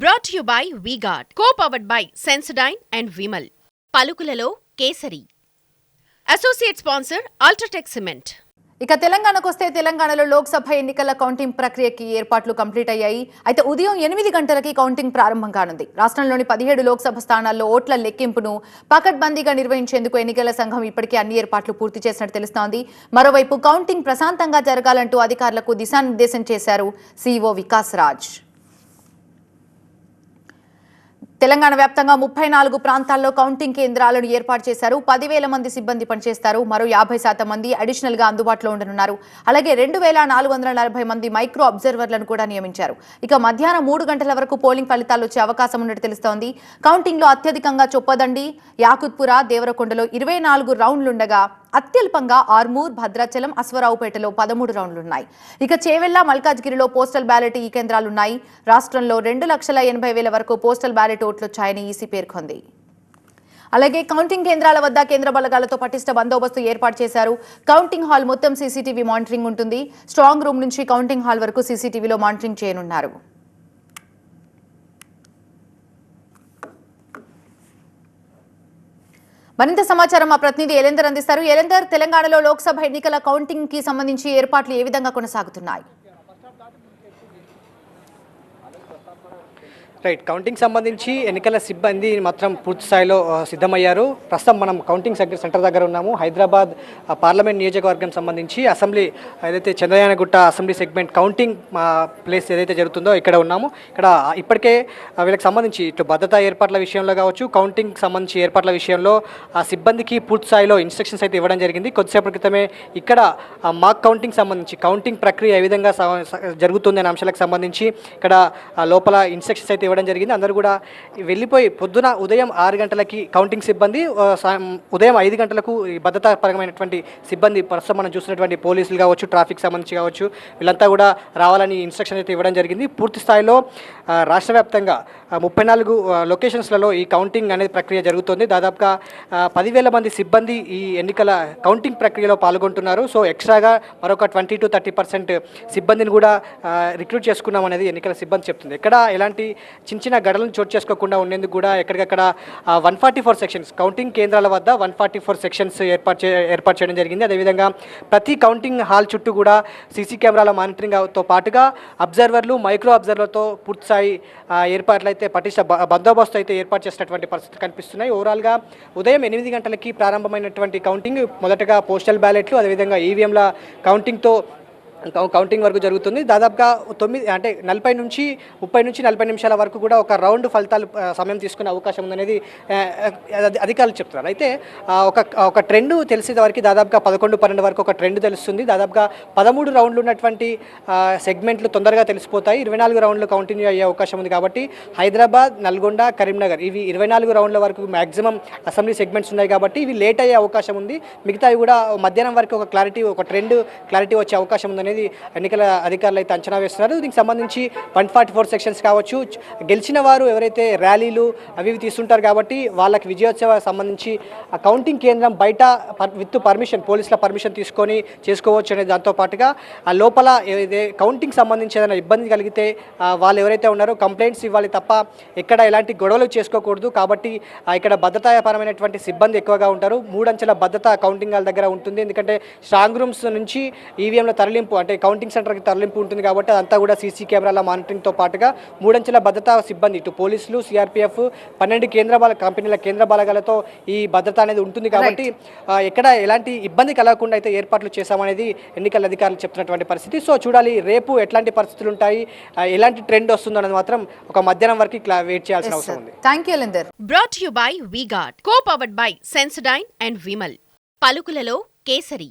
Brought you by V-Guard co powered by Sensodyne and Vimal పలుకులలో Kesari. Associate sponsor UltraTech cement ఇక తెలంగాణకు వస్తే తెలంగాణలో లోక్సభ ఎన్నికల కౌంటింగ్ ప్రక్రియకి ఏర్పాట్లు కంప్లీట్ అయ్యాయి. అయితే ఉదయం ఎనిమిది గంటలకి కౌంటింగ్ ప్రారంభం కానుంది. రాష్ట్రంలోని పదిహేడు లోక్సభ స్థానాల్లో ఓట్ల లెక్కింపును పకడ్బందీగా నిర్వహించేందుకు ఎన్నికల సంఘం ఇప్పటికే అన్ని ఏర్పాట్లు పూర్తి చేసినట్టు తెలుస్తోంది. మరోవైపు కౌంటింగ్ ప్రశాంతంగా జరగాలంటూ అధికారులకు దిశానిర్దేశం చేశారు సీఈఓ వికాస్ రాజ్. తెలంగాణ వ్యాప్తంగా ముప్పై నాలుగు ప్రాంతాల్లో కౌంటింగ్ కేంద్రాలను ఏర్పాటు చేశారు. పదివేల మంది సిబ్బంది పనిచేస్తారు. మరో యాభై శాతం మంది అడిషనల్గా అందుబాటులో ఉండనున్నారు. అలాగే రెండు వేల నాలుగు వందల నలభై మంది మైక్రో అబ్జర్వర్లను కూడా నియమించారు. ఇక మధ్యాహ్నం మూడు గంటల వరకు పోలింగ్ ఫలితాలు వచ్చే అవకాశం ఉన్నట్టు తెలుస్తోంది. కౌంటింగ్లో అత్యధికంగా చొప్పదండి యాకుత్పుర దేవరకొండలో ఇరవై నాలుగు రౌండ్లుండగా అత్యల్పంగా ఆర్మూర్ భద్రాచలం అశ్వరావుపేటలో పదమూడు రౌండ్లున్నాయి. ఇక చేవెళ్ళ మల్కాజ్గిరిలో పోస్టల్ బ్యాలెట్ ఈ కేంద్రాలున్నాయి. రాష్ట్రంలో రెండు లక్షల ఎనభై వేల వరకు పోస్టల్ బ్యాలెట్ ఓట్లొచ్చాయని ఈసీ పేర్కొంది. అలాగే కౌంటింగ్ కేంద్రాల వద్ద కేంద్ర బలగాలతో పటిష్ట బందోబస్తు ఏర్పాటు చేశారు. కౌంటింగ్ హాల్ మొత్తం సీసీటీవీ మానిటరింగ్ ఉంటుంది. స్ట్రాంగ్ రూమ్ నుంచి కౌంటింగ్ హాల్ వరకు సీసీటీవీలో మానిటరింగ్ చేయనున్నారు. మరింత సమాచారం మా ప్రతినిధి ఎలేందర్ అందిస్తారు. ఎలెందర్ తెలంగాణలో లోక్సభ ఎన్నికల కౌంటింగ్కి సంబంధించి ఏర్పాట్లు ఏ విధంగా కొనసాగుతున్నాయి? రైట్ కౌంటింగ్ సంబంధించి ఎన్నికల సిబ్బంది మాత్రం పూర్తి స్థాయిలో సిద్ధమయ్యారు. ప్రస్తుతం మనం కౌంటింగ్ సెంటర్ సెంటర్ దగ్గర ఉన్నాము. హైదరాబాద్ పార్లమెంట్ నియోజకవర్గం సంబంధించి అసెంబ్లీ ఏదైతే Chandrayangutta assembly segment counting place ఏదైతే జరుగుతుందో ఇక్కడ ఉన్నాము. ఇక్కడ ఇప్పటికే వీళ్ళకి సంబంధించి ఇటు భద్రతా ఏర్పాట్ల విషయంలో కావచ్చు కౌంటింగ్ సంబంధించి ఏర్పాట్ల విషయంలో ఆ సిబ్బందికి పూర్తి స్థాయిలో ఇన్స్ట్రక్షన్స్ అయితే ఇవ్వడం జరిగింది. కొద్దిసేపటి క్రితమే ఇక్కడ మాక్ కౌంటింగ్ సంబంధించి కౌంటింగ్ ప్రక్రియ ఏ విధంగా జరుగుతుంది అనే అంశాలకు సంబంధించి ఇక్కడ లోపల ఇన్స్ట్రక్షన్స్ అయితే ఇవ్వడం జరిగింది. అందరూ కూడా వెళ్ళిపోయి పొద్దున ఉదయం ఆరు గంటలకి కౌంటింగ్ సిబ్బంది ఉదయం ఐదు గంటలకు ఈ భద్రతా పరమైనటువంటి సిబ్బంది ప్రస్తుతం మనం చూసినటువంటి పోలీసులు కావచ్చు ట్రాఫిక్ సంబంధించి కావచ్చు వీళ్ళంతా కూడా రావాలని ఇన్స్ట్రక్షన్ అయితే ఇవ్వడం జరిగింది. పూర్తి స్థాయిలో రాష్ట్ర వ్యాప్తంగా ముప్పై నాలుగు లొకేషన్స్లలో ఈ కౌంటింగ్ అనేది ప్రక్రియ జరుగుతుంది. దాదాపుగా పదివేల మంది సిబ్బంది ఈ ఎన్నికల కౌంటింగ్ ప్రక్రియలో పాల్గొంటున్నారు. సో ఎక్స్ట్రాగా మరొక ట్వంటీ టు థర్టీ పర్సెంట్ సిబ్బందిని కూడా రిక్రూట్ చేసుకున్నాం అనేది ఎన్నికల సిబ్బంది చెప్తుంది. ఎక్కడ ఎలాంటి చిన్న చిన్న గడలను చోటు చేసుకోకుండా ఉండేందుకు కూడా ఎక్కడికక్కడ one forty four sections counting కేంద్రాల వద్ద వన్ ఫార్టీ ఫోర్ సెక్షన్స్ ఏర్పాటు చే ఏర్పాటు చేయడం జరిగింది. అదేవిధంగా ప్రతి కౌంటింగ్ హాల్ చుట్టూ కూడా సీసీ కెమెరాల మానిటరింగ్తో పాటుగా అబ్జర్వర్లు మైక్రో అబ్జర్వర్లతో పూర్తిస్థాయి ఏర్పాట్లు అయితే పటిష్ట బందోబస్తు అయితే ఏర్పాటు చేసినటువంటి పరిస్థితి కనిపిస్తున్నాయి. ఓవరాల్గా ఉదయం ఎనిమిది గంటలకి ప్రారంభమైనటువంటి కౌంటింగ్ మొదటగా పోస్టల్ బ్యాలెట్లు అదేవిధంగా ఈవీఎంల కౌంటింగ్తో కౌంటింగ్ వరకు జరుగుతుంది. దాదాపుగా తొమ్మిది అంటే నలభై నుంచి ముప్పై నుంచి నలభై నిమిషాల వరకు కూడా ఒక రౌండ్ ఫలితాలు సమయం తీసుకునే అవకాశం ఉందనేది అధికారులు చెప్తున్నారు. అయితే ఒక ఒక ట్రెండ్ తెలిసే వరకు దాదాపుగా పదకొండు పన్నెండు వరకు ఒక ట్రెండ్ తెలుస్తుంది. దాదాపుగా పదమూడు రౌండ్లు ఉన్నటువంటి సెగ్మెంట్లు తొందరగా తెలిసిపోతాయి. ఇరవై నాలుగు రౌండ్లు కంటిన్యూ అయ్యే అవకాశం ఉంది కాబట్టి హైదరాబాద్ నల్గొండ కరీంనగర్ ఇవి ఇరవై నాలుగు రౌండ్ల వరకు మ్యాక్సిమం అసెంబ్లీ సెగ్మెంట్స్ ఉన్నాయి కాబట్టి ఇవి లేట్ అయ్యే అవకాశం ఉంది. మిగతావి కూడా మధ్యాహ్నం వరకు ఒక క్లారిటీ ఒక ట్రెండ్ క్లారిటీ వచ్చే అవకాశం అనేది ఎన్నికల అధికారులు అయితే అంచనా వేస్తున్నారు. దీనికి సంబంధించి వన్ ఫార్టీ ఫోర్ సెక్షన్స్ కావచ్చు. గెలిచిన వారు ఎవరైతే ర్యాలీలు అవి ఇవి తీస్తుంటారు కాబట్టి వాళ్ళకి విజయోత్సవ సంబంధించి ఆ కౌంటింగ్ కేంద్రం బయట పర్- విత్ పర్మిషన్ పోలీసుల పర్మిషన్ తీసుకొని చేసుకోవచ్చు అనే దాంతో పాటుగా ఆ లోపల ఏదైతే కౌంటింగ్ సంబంధించి ఏదైనా ఇబ్బంది కలిగితే వాళ్ళు ఎవరైతే ఉన్నారో కంప్లైంట్స్ ఇవ్వాలి తప్ప ఎక్కడ ఎలాంటి గొడవలు చేసుకోకూడదు. కాబట్టి ఇక్కడ భద్రతాపరమైనటువంటి సిబ్బంది ఎక్కువగా ఉంటారు. మూడంచెల భద్రత కౌంటింగ్ వాళ్ళ దగ్గర ఉంటుంది. ఎందుకంటే స్ట్రాంగ్ రూమ్స్ నుంచి ఈవీఎంల తరలింపు అంటే కౌంటింగ్ సెంటర్కి తరలింపు ఉంటుంది కాబట్టి అదంతా కూడా సీసీ కెమెరాల మానిటరింగ్తో పాటుగా మూడంచెల భద్రతా సిబ్బంది ఇటు పోలీసులు సిఆర్పీఎఫ్ పన్నెండు కేంద్ర బల కంపెనీల కేంద్ర బలగాలతో ఈ భద్రత అనేది ఉంటుంది కాబట్టి ఎక్కడ ఎలాంటి ఇబ్బంది కలగకుండా అయితే ఏర్పాట్లు చేశామనేది ఎన్నికల అధికారులు చెప్తున్నటువంటి పరిస్థితి. సో చూడాలి రేపు ఎట్లాంటి పరిస్థితులు ఉంటాయి ఎలాంటి ట్రెండ్ వస్తుందో అనేది మాత్రం ఒక మధ్యాహ్నం వరకు క్లా- వెయిట్ చేయాల్సిన అవసరం ఉంది. Thank you Elender brought you by V-Guard co powered by Sensodyne and Vimal పలుకులలో Kesari.